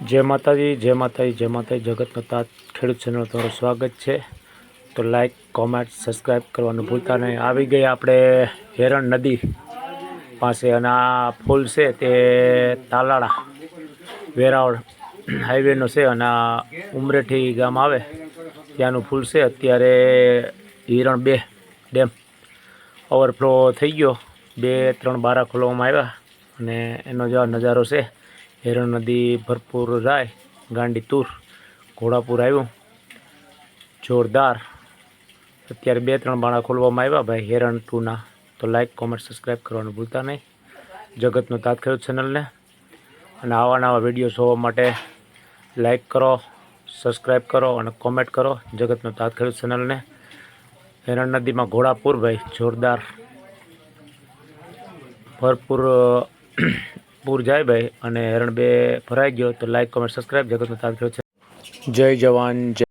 જય માતાજી જય માતાજી જય માતાજી. જગતનો તાત ખેડૂત ચેનલ તમારું સ્વાગત છે. તો લાઈક કોમેન્ટ સબસ્ક્રાઈબ કરવાનું ભૂલતા નહીં. આવી ગઈ આપણે હેરણ નદી પાસે અને આ ફૂલ છે તે તાલાળા વેરાવળ હાઈવેનો છે અને આ ઉમરેઠી ગામ આવે ત્યાંનું ફૂલ છે. અત્યારે હિરણ બે ડેમ ઓવરફ્લો થઈ ગયો. બે ત્રણ બારા ખોલવામાં આવ્યા અને એનો જે નજારો છે હેરણ નદી ભરપૂર રાય ગાંડી તૂર ઘોડાપુર આવ્યું. જોરદાર. અત્યારે બે ત્રણ બાણા ખોલવામાં આવ્યા. ભાઈ હેરણ ટુના. તો લાઈક કોમેન્ટ સબસ્ક્રાઈબ કરવાનું ભૂલતા નહીં. જગતનો તાત્કાલિક ચેનલને અને આવા નવા વીડિયો જોવા માટે લાઈક કરો સબસ્ક્રાઈબ કરો અને કોમેન્ટ કરો. જગતનો તાત્કાલિક ચેનલને હેરણ નદીમાં ઘોડાપુર, ભાઈ, જોરદાર. ભરપૂર પૂર જાય ભાઈ અને હેરણ બે ભરાઈ ગયો, તો લાઈક કોમેન્ટ સબસ્ક્રાઈબ જગતનો ખેડૂત ચેનલ. જય જવાન, જય